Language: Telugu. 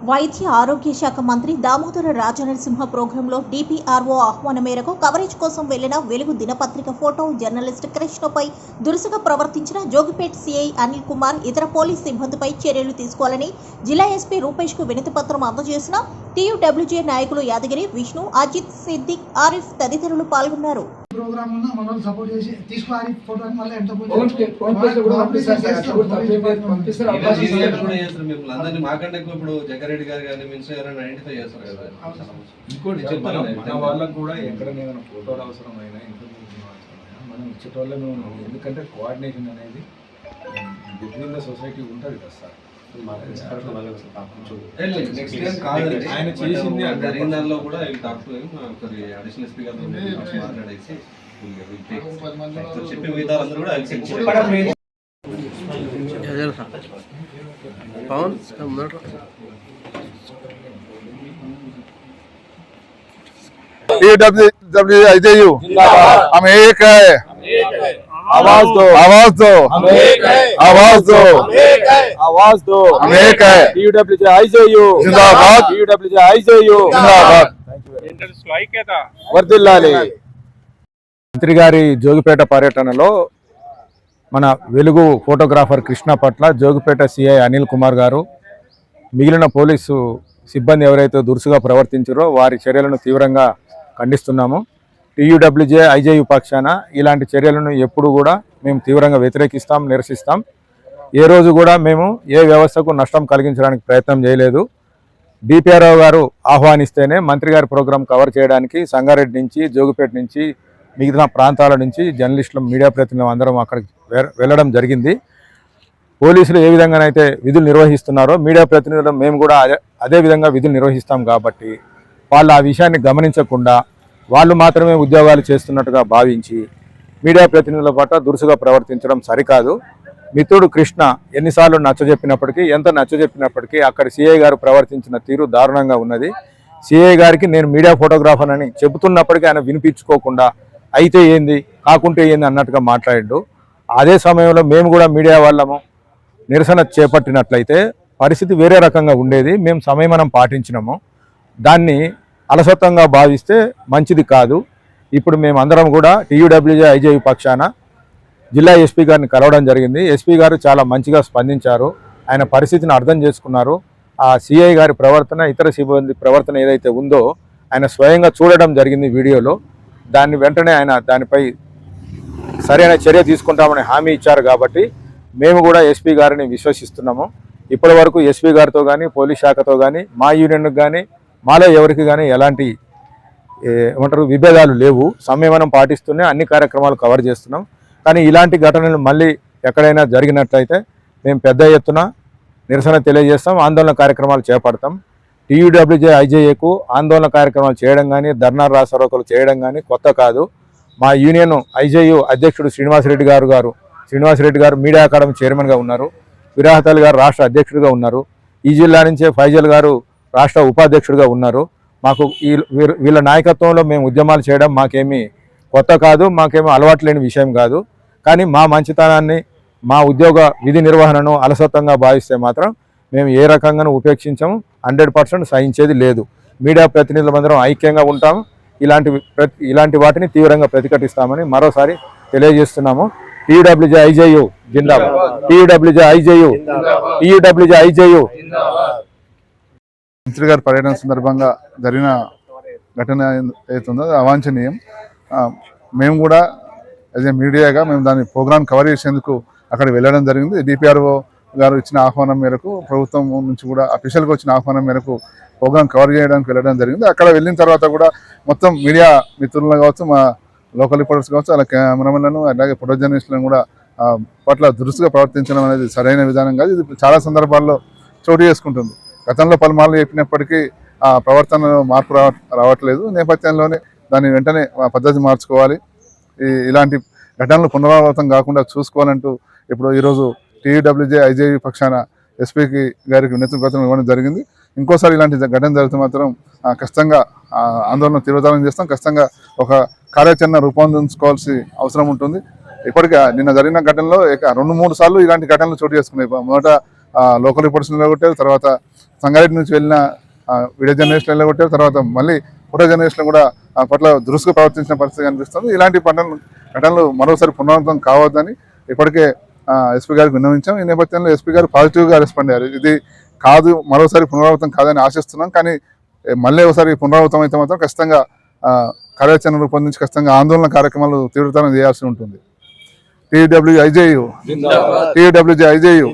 వైద్య ఆరోగ్య శాఖ మంత్రి దామోదర రాజనరసింహ ప్రోగ్రాంలో డిపిఆర్ఓ ఆహ్వానం మేరకు కవరేజ్ కోసం వెళ్ళిన వెలుగు దినపత్రిక ఫోటో జర్నలిస్ట్ కృష్ణపై దురుసుగా ప్రవర్తించిన జోగిపేట్ సిఐ అనిల్ కుమార్ ఇతర పోలీస్ సిబ్బందిపై చర్యలు తీసుకోవాలని జిల్లా ఎస్పీ రూపేష్కు వినతి పత్రం అందజేసిన టీయూడబ్ల్యూజే నాయకులు యాదగిరి విష్ణు అజిత్ సిద్దిక్ ఆరిఫ్ తదితరులు పాల్గొన్నారు. ప్రోగ్రామ్ ఉన్న మన వాళ్ళు సపోర్ట్ చేసి తీసుకో ఫోటో అని మళ్ళీ ఎంత పంపిస్తారు మాకంటే ఇప్పుడు జగ్గారెడ్డి గారు కానీ మినిస్టర్ గారు ఐడెంటిఫై చేస్తారు కదా. ఇంకోటి మనం వాళ్ళకు కూడా ఎక్కడైనా ఫోటోలు అవసరమైన ఇన్ఫర్మేషన్ అవసరమైన మనం ఇచ్చేటోళ్ళే మేము ఎందుకంటే కోఆర్డినేషన్ అనేది బిట్వీన్ ద సొసైటీ ఉంటుంది కదా సార్. ఆయన చేసింది అంటే అంటే జరిగిన దానిలో కూడా డాక్టర్ ఒకసారి అడిషనల్ ఎస్పీ గారితో మాట్లాడేసి చెప్పి మిగతా అందరూ కూడా accept చేయాలి. పవన్ ముందర डब्ल्यू आई यू हम एक है आवाज दो आवाज दो आवाज दो आवाज दो हम एक है టీయూడబ్ల్యూజే ఐజేయు जिंदाबाद టీయూడబ్ల్యూజే ఐజేయు जिंदाबाद వర్దిల్లాలి మంత్రి గారి జోగిపేట పర్యటనలో మన వెలుగు ఫోటోగ్రాఫర్ కృష్ణ పట్ల జోగిపేట సిఐ అనిల్ కుమార్ గారు మిగిలిన పోలీసు సిబ్బంది ఎవరైతే దురుసుగా ప్రవర్తించారో వారి చర్యలను తీవ్రంగా ఖండిస్తున్నాము టీయూడబ్ల్యూజే ఐజేయు పక్షాన ఇలాంటి చర్యలను ఎప్పుడు కూడా మేము తీవ్రంగా వ్యతిరేకిస్తాం నిరసిస్తాం. ఏ రోజు కూడా మేము ఏ వ్యవస్థకు నష్టం కలిగించడానికి ప్రయత్నం చేయలేదు. డిపిఆర్ఓ గారు ఆహ్వానిస్తేనే మంత్రి గారి ప్రోగ్రాం కవర్ చేయడానికి సంగారెడ్డి నుంచి జోగిపేట నుంచి మిగతా ప్రాంతాల నుంచి జర్నలిస్టులు మీడియా ప్రతినిధులు అందరం అక్కడికి వెళ్ళడం జరిగింది. పోలీసులు ఏ విధంగానైతే విధులు నిర్వహిస్తున్నారో మీడియా ప్రతినిధులు మేము కూడా అదే విధంగా విధులు నిర్వహిస్తాం కాబట్టి వాళ్ళు ఆ విషయాన్ని గమనించకుండా వాళ్ళు మాత్రమే ఉద్యోగాలు చేస్తున్నట్టుగా భావించి మీడియా ప్రతినిధుల పట్ల దురుసుగా ప్రవర్తించడం సరికాదు. మిత్రుడు కృష్ణ ఎన్నిసార్లు నచ్చజెప్పినప్పటికీ ఎంత నచ్చజెప్పినప్పటికీ అక్కడ సిఐ గారు ప్రవర్తించిన తీరు దారుణంగా ఉన్నది. సిఐ గారికి నేను మీడియా ఫోటోగ్రాఫర్ అని చెబుతున్నప్పటికీ ఆయన వినిపించుకోకుండా అయితే ఏంది కాకుంటే ఏంది అన్నట్టుగా మాట్లాడిండు. అదే సమయంలో మేము కూడా మీడియా వాళ్ళము నిరసన చేపట్టినట్లయితే పరిస్థితి వేరే రకంగా ఉండేది. మేము సంయమనం పాటించినాము. దాన్ని అలసత్వంగా భావిస్తే మంచిది కాదు. ఇప్పుడు మేము అందరం కూడా టీయూడబ్ల్యూజే ఐజేయు పక్షాన జిల్లా ఎస్పీ గారిని కలవడం జరిగింది. ఎస్పీ గారు చాలా మంచిగా స్పందించారు. ఆయన పరిస్థితిని అర్థం చేసుకున్నారు. ఆ సిఐ గారి ప్రవర్తన ఇతర సిబ్బంది ప్రవర్తన ఏదైతే ఉందో ఆయన స్వయంగా చూడడం జరిగింది వీడియోలో. దాన్ని వెంటనే ఆయన దానిపై సరైన చర్య తీసుకుంటామని హామీ ఇచ్చారు కాబట్టి మేము కూడా ఎస్పీ గారిని విశ్వసిస్తున్నాము. ఇప్పటి వరకు ఎస్పీ గారితో కానీ పోలీస్ శాఖతో కానీ మా యూనియన్కి కానీ మాలో ఎవరికి కానీ ఎలాంటి ఏమంటారు విభేదాలు లేవు. సంయమనం పాటిస్తూనే అన్ని కార్యక్రమాలు కవర్ చేస్తున్నాం. కానీ ఇలాంటి ఘటనలు మళ్ళీ ఎక్కడైనా జరిగినట్లయితే మేము పెద్ద ఎత్తున నిరసన తెలియజేస్తాం ఆందోళన కార్యక్రమాలు చేపడతాం. టీయూడబ్ల్యూజే ఐజేఏకు ఆందోళన కార్యక్రమాలు చేయడం కానీ ధర్నా రాసరోకలు చేయడం కానీ కొత్త కాదు. మా యూనియన్ ఐజేయు అధ్యక్షుడు శ్రీనివాసరెడ్డి గారు గారు శ్రీనివాసరెడ్డి గారు మీడియా అకాడమీ చైర్మన్గా ఉన్నారు. విరాహతల్ గారు రాష్ట్ర అధ్యక్షుడిగా ఉన్నారు. ఈ జిల్లా నుంచే ఫైజల్ గారు రాష్ట్ర ఉపాధ్యక్షుడిగా ఉన్నారు. మాకు వీళ్ళ నాయకత్వంలో మేము ఉద్యమాలు చేయడం మాకేమీ కొత్త కాదు మాకేమీ అలవాటు లేని విషయం కాదు. కానీ మా మంచితనాన్ని మా ఉద్యోగ విధి నిర్వహణను అలసత్వంగా భావిస్తే మాత్రం మేము ఏ రకంగానూ ఉపేక్షించాము హండ్రెడ్ పర్సెంట్ సహించేది లేదు. మీడియా ప్రతినిధులందరం ఐక్యంగా ఉంటాము ఇలాంటి ప్రతి ఇలాంటి వాటిని తీవ్రంగా ప్రతిఘటిస్తామని మరోసారి తెలియజేస్తున్నాము. టీడబ్ల్యూజే ఐజేయు జిందాబాద్. TWJ IJU TWJ IJU. మంత్రి గారి పర్యటన సందర్భంగా జరిగిన ఘటన ఏదైతుందో అది అవాంఛనీయం. మేము కూడా యాజ్ ఏ మీడియాగా మేము దాని ప్రోగ్రామ్ కవర్ చేసేందుకు అక్కడ వెళ్ళడం జరిగింది. డిపిఆర్ఓ గారు ఇచ్చిన ఆహ్వానం మేరకు ప్రభుత్వం నుంచి కూడా అఫీషియల్గా వచ్చిన ఆహ్వానం మేరకు ప్రోగ్రామ్ కవర్ చేయడానికి వెళ్ళడం జరిగింది. అక్కడ వెళ్ళిన తర్వాత కూడా మొత్తం మీడియా మిత్రులను కావచ్చు మా లోకల్ రిపోర్టర్స్ కావచ్చు అలా కెమెరామెన్లను అలాగే ఫోటో జర్నలిస్టులను కూడా పట్ల దురుసుగా ప్రవర్తించడం అనేది సరైన విధానం కాదు. ఇది చాలా సందర్భాల్లో చోటు చేసుకుంటుంది. గతంలో పలుమార్లు చెప్పినప్పటికీ ఆ ప్రవర్తన మార్పు రావట్లేదు. నేపథ్యంలోనే దాన్ని వెంటనే పద్ధతి మార్చుకోవాలి. ఈ ఇలాంటి ఘటనలు పునరావృతం కాకుండా చూసుకోవాలంటూ ఇప్పుడు ఈరోజు టీయూడబ్ల్యూజే ఐజేవి పక్షాన ఎస్పీకి గారికి వినతి పత్రం ఇవ్వడం జరిగింది. ఇంకోసారి ఇలాంటి ఘటన జరిగితే మాత్రం ఖచ్చితంగా ఆందోళన తీవ్రతరం చేస్తాం. ఖచ్చితంగా ఒక కార్యాచరణ రూపొందించుకోవాల్సి అవసరం ఉంటుంది. ఇప్పటికే నిన్న జరిగిన ఘటనలో ఇక రెండు మూడు సార్లు ఇలాంటి ఘటనలు చోటు చేసుకున్నాయి. మొదట లోకల్ రిపోర్ట్స్ నిలగొట్టారు. తర్వాత సంగారెడ్డి నుంచి వెళ్ళిన వీడియో జర్నలిస్టులు నిలగొట్టారు. తర్వాత మళ్ళీ ఫోటో జర్నలిస్టులు కూడా పట్ల దురుసుగా ప్రవర్తించిన పరిస్థితి కనిపిస్తుంది. ఇలాంటి పంటలు ఘటనలు మరోసారి పునరావృతం కావద్దని ఇప్పటికే ఎస్పీ గారికి విన్నవించాం. ఈ నేపథ్యంలో ఎస్పీ గారు పాజిటివ్గా రెస్పాండ్ అయ్యారు. ఇది కాదు మరోసారి పునరావృతం కాదని ఆశిస్తున్నాం. కానీ మళ్ళీ ఒకసారి పునరావృతం అయితే మాత్రం ఖచ్చితంగా కార్యాచరణ రూపొందించి ఖచ్చితంగా ఆందోళన కార్యక్రమాలు తీవ్రతరం చేయాల్సి ఉంటుంది. TW IJU TWJ IJU